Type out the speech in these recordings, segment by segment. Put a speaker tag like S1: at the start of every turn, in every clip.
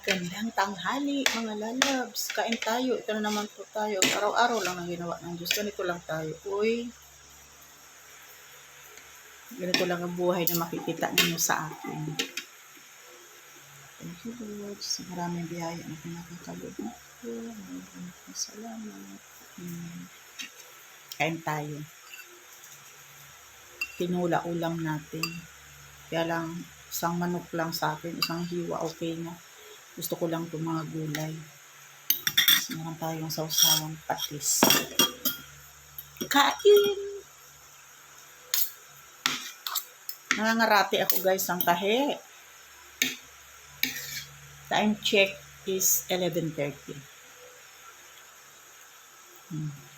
S1: Magandang tanghali, mga lalabs. Kain tayo. Ito na naman po tayo. Araw-araw lang ang ginawa ng Diyos. Ganito lang tayo. Uy. Ganito lang ang buhay na makikita ninyo sa akin. Thank you, Lord. Sa maraming biyaya na pinakakalog mo ko. Maraming po salamat. Kain tayo. Tinula ulam natin. Kaya lang, isang manok lang sa akin, isang hiwa, okay na. Gusto ko lang itong mga gulay. Tapos meron tayong sausawang patis. Kain! Nangangarati ako guys ang tahe. Time check is 11.30. Hmm.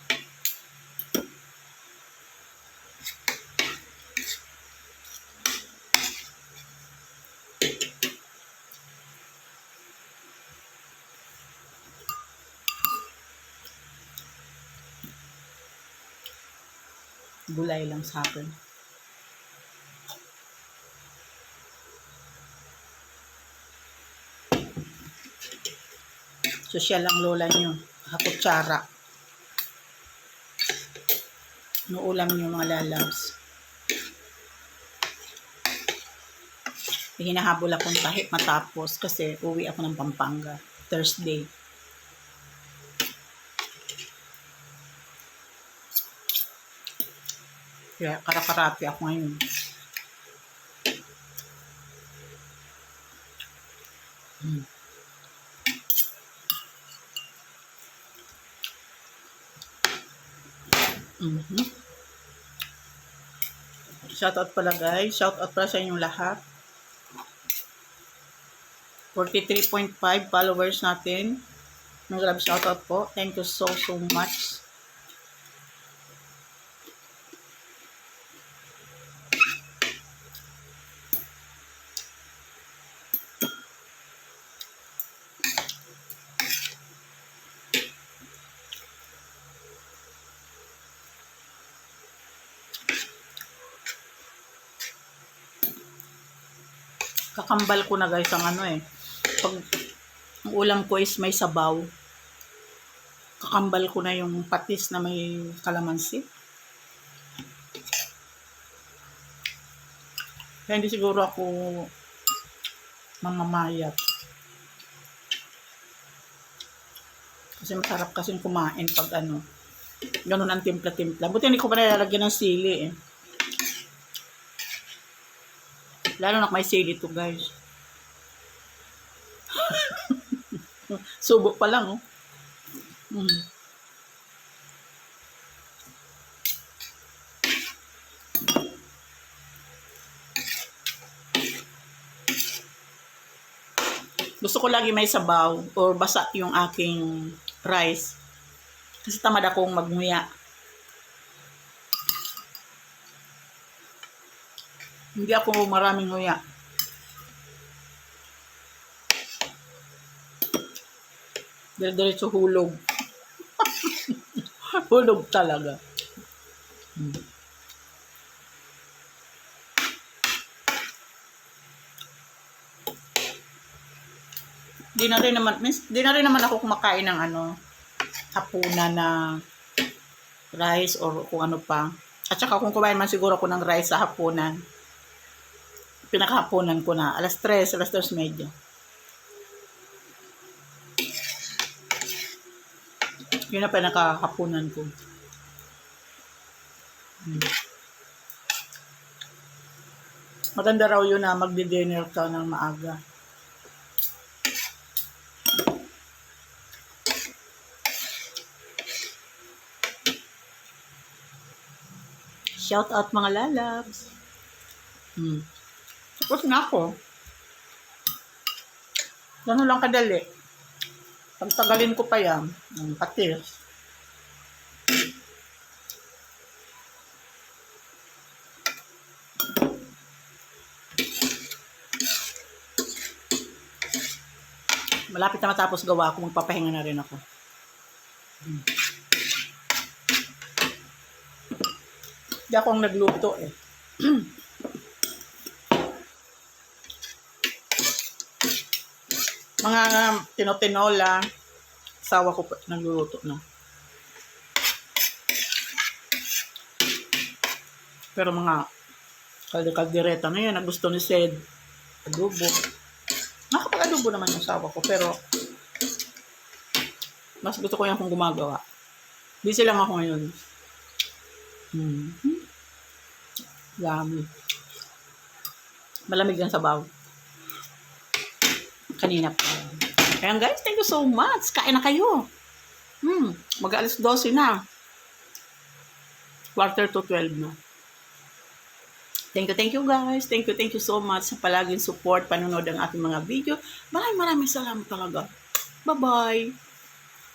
S1: Gulay lang sa akin. Sosyal ang lola nyo. Hakutsara. No ulam nyo mga lalabs. Hinahabol akong tahi matapos kasi uwi ako ng Pampanga. Thursday. Kaya karakarati ako ngayon. Mm. Mhm. Shoutout pala guys. Shoutout pala sa inyong lahat. 43.5 followers natin. Mag-grab shoutout po. Thank you so so much. Kakambal ko na guys ang ano eh. Pag ang ulam ko is may sabaw, kakambal ko na yung patis na may kalamansi. Kaya hindi siguro ako mamamayat. Kasi masarap kasing kumain pag ano, ganun ang timpla-timpla. Buti hindi ko pa nilalagyan ng sili eh. Lalo na may sili to guys. Subo pa lang oh. Mm. Gusto ko lagi may sabaw or basa yung aking rice. Kasi tamad akong magmuya. Hindi ako maraming nguya. Dire-diretso hulog. hulog talaga. Hmm. Di na rin naman, miss, di na rin naman ako kumakain ng ano, hapunan na rice or kung ano pa. At saka kung kumain man siguro ako ng rice sa hapunan, pinakahaponan ko na. Alas 3, alas 2 medyo. Yun na pinakahaponan ko. Hmm. Maganda raw yun na magdi-dinner ka ng maaga. Shout out mga lalabs. Hmm. Tapos na ako. Ganun lang kadali. Pagtagalin ko pa yan, ng patis. Malapit na matapos gawa ako, magpapahinga na rin ako. Hmm. Hindi ako ang nagluto eh. Mga tinotinola. Sawa ko pa nagluluto na. Pero mga kalde-kaldereta na na gusto ni Sed. Adobo. Nakapag-adobo naman yung sawa ko, pero mas gusto ko yan kung gumagawa. Busy lang ako ngayon. Hmm. Yummy. Malamig yan sa baw. Kanina pa. Kaya guys, thank you so much. Kain na kayo. Hmm. Mag-alis 12 na. Quarter to 12 na. Thank you, thank you guys. Thank you, thank you so much sa palaging support, panonood ng aking mga video. Maraming maraming salamat talaga. Bye-bye.